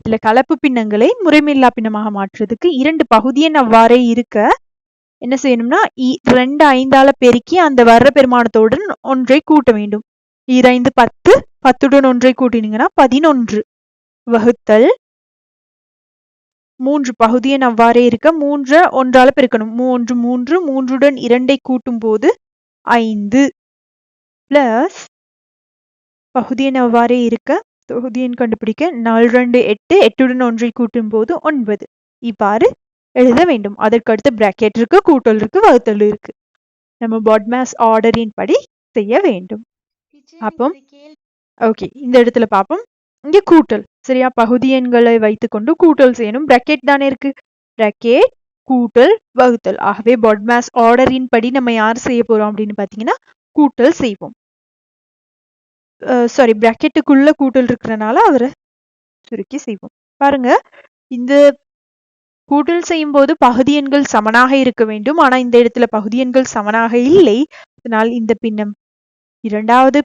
இதுல கலப்பு பின்னங்களை முறைமையில்லா பின்னமாக மாற்றுறதுக்கு இரண்டு பகுதியன் அவ்வாறே இருக்க என்ன செய்யணும்னா இ- ரெண்டு ஐந்தால பெருக்கி அந்த வர்ற பெருமானத்துடன் ஒன்றை கூட்ட வேண்டும். ஈரைந்து பத்து பத்துடன் ஒன்றை கூட்டினீங்கன்னா பதினொன்று. வகுத்தல் மூன்று பகுதியன் அவ்வாறே இருக்க மூன்று ஒன்றால பெருக்கணும். மூன்று மூன்று மூன்றுடன் இரண்டை கூட்டும் போது ஐந்து. பிளஸ் பகுதியன் அவ்வாறே இருக்க தொகுதியன் கண்டுபிடிக்க நாலு ரெண்டு எட்டு எட்டுடன் ஒன்றை கூட்டும் போது ஒன்பது. இவ்வாறு எழுத வேண்டும். அதற்கு அடுத்து பிராக்கெட் இருக்கு கூட்டல் இருக்கு வகுத்தல் இருக்கு. நம்ம பாட்மேஸ் ஆர்டரின் படி செய்ய வேண்டும். அப்பம் ஓகே இந்த இடத்துல பார்ப்போம் இங்க கூட்டல். சரியா? பகுதி எண்களை வைத்துக்கொண்டு கூட்டல் செய்யணும். பிராக்கெட் தானே இருக்கு. பிராக்கெட் கூட்டல் வகுத்தல். ஆகவே பாட்மேஸ் ஆர்டரின் படி நம்ம யார் செய்ய போறோம் அப்படின்னு பாத்தீங்கன்னா கூட்டல் செய்வோம். சாரி பிராக்கெட்டுக்குள்ள கூட்டல் இருக்கிறனால அவரை சுருக்கி செய்வோம். பாருங்க இந்த கூட்டல் செய்யும் போது பகுதி எண்கள் சமனாக இருக்க வேண்டும். ஆனா இந்த இடத்துல பகுதி எண்கள் சமனாக இல்லை. அதனால் இந்த பின்னம் இரண்டாவது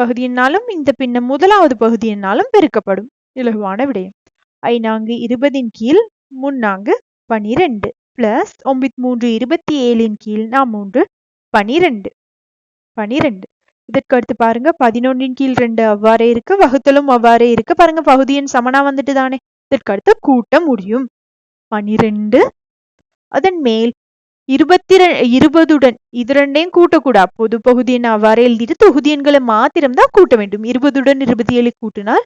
பகுதியினாலும் இந்த பின்னம் முதலாவது பகுதியினாலும் பெருக்கப்படும். இலகுவான விடயம். ஐநான்கு இருபதின் கீழ் முன்னாங்கு பனிரெண்டு. பிளஸ் ஒன்பத்தி மூன்று இருபத்தி ஏழின் கீழ் நாம் மூன்று பனிரெண்டு. பனிரெண்டு. இதற்கு அடுத்து பாருங்க பதினொன்றின் கீழ் ரெண்டு அவ்வாறே இருக்கு வகுத்தலும் அவ்வாறே இருக்கு. பாருங்க பகுதியின் சமனா வந்துட்டு தானே? இதற்கு அடுத்து கூட்ட முடியும். பனிரெண்டு அதன் மேல் இருபத்தி இருபதுடன் இது ரெண்டையும் கூட்டக்கூடாது பொது பகுதியின் அவ்வாறே எழுதிட்டு தொகுதி எண்களை மாத்திரம்தான் கூட்ட வேண்டும். இருபதுடன் இருபத்தி ஏழு கூட்டினால்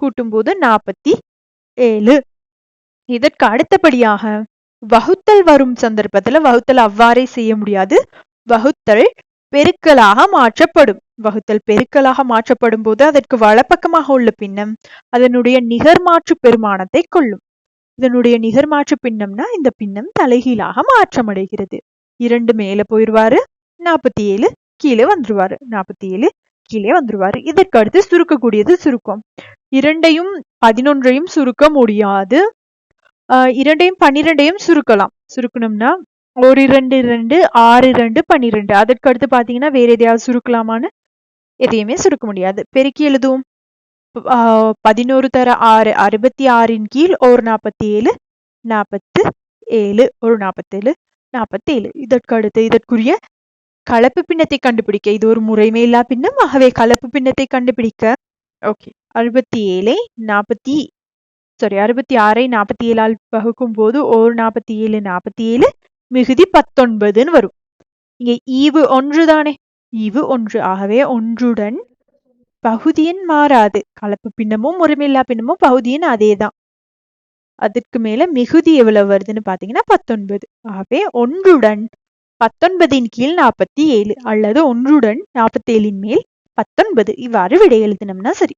கூட்டும் போது நாற்பத்தி ஏழு இதற்கு அடுத்தபடியாக வகுத்தல் வரும் சந்தர்ப்பத்துல வகுத்தல் அவ்வாறே செய்ய முடியாது. வகுத்தல் பெருக்கலாக மாற்றப்படும். வகுத்தல் பெருக்கலாக மாற்றப்படும் போது அதற்கு வலப்பக்கமாக உள்ள பின்னம் அதனுடைய நிகர்மாற்று பெருமானத்தை கொள்ளும். இதனுடைய நிகர்மாற்று பின்னம்னா இந்த பின்னம் தலைகீழாக மாற்றமடைகிறது. இரண்டு மேல போயிடுவாரு நாற்பத்தி ஏழு கீழே வந்துருவாரு நாற்பத்தி ஏழு கீழே வந்துருவாரு இதற்கு அடுத்து சுருக்கக்கூடியது சுருக்கம். இரண்டையும் பதினொன்றையும் சுருக்க முடியாது. ஆஹ் இரண்டையும் பன்னிரெண்டையும் சுருக்கலாம். சுருக்கணும்னா ஒரு இரண்டு இரண்டு ஆறு இரண்டு பன்னிரெண்டு. அதற்கு அடுத்து பார்த்தீங்கன்னா வேற எதையாவது சுருக்கலாமான்னு எதையுமே சுருக்க முடியாது. பெருக்கி எழுதுவோம். ஆஹ் பதினோரு தர ஆறு அறுபத்தி ஆறின் கீழ் ஒரு நாற்பத்தி ஏழு நாற்பத்து ஏழு ஒரு நாற்பத்தேழு நாற்பத்தேழு இதற்கு அடுத்து இதற்குரிய கலப்பு பின்னத்தை கண்டுபிடிக்க. இது ஒரு முறைமை இல்லா பின்னம். ஆகவே கலப்பு பின்னத்தை கண்டுபிடிக்க. ஓகே. அறுபத்தி ஏழை நாற்பத்தி சாரி அறுபத்தி ஆறை நாற்பத்தி ஏழால் வகுக்கும் போது ஒரு நாற்பத்தி ஏழு நாற்பத்தி ஏழு மிகுதி பத்தொன்பதுன்னு வரும். இங்க ஈவு ஒன்று தானே? ஈவு ஒன்று. ஆகவே ஒன்றுடன் பகுதியின் மாறாது. கலப்பு பின்னமும் முறைமையில்லா பின்னமும் பகுதியன் அதேதான். அதற்கு மேல மிகுதி எவ்வளவு வருதுன்னு பாத்தீங்கன்னா பத்தொன்பது. ஆகவே ஒன்றுடன் பத்தொன்பதின் கீழ் நாற்பத்தி ஏழு அல்லது ஒன்றுடன் நாற்பத்தி ஏழின் மேல் பத்தொன்பது. இவ்வாறு விடை எழுதினோம்னா சரி.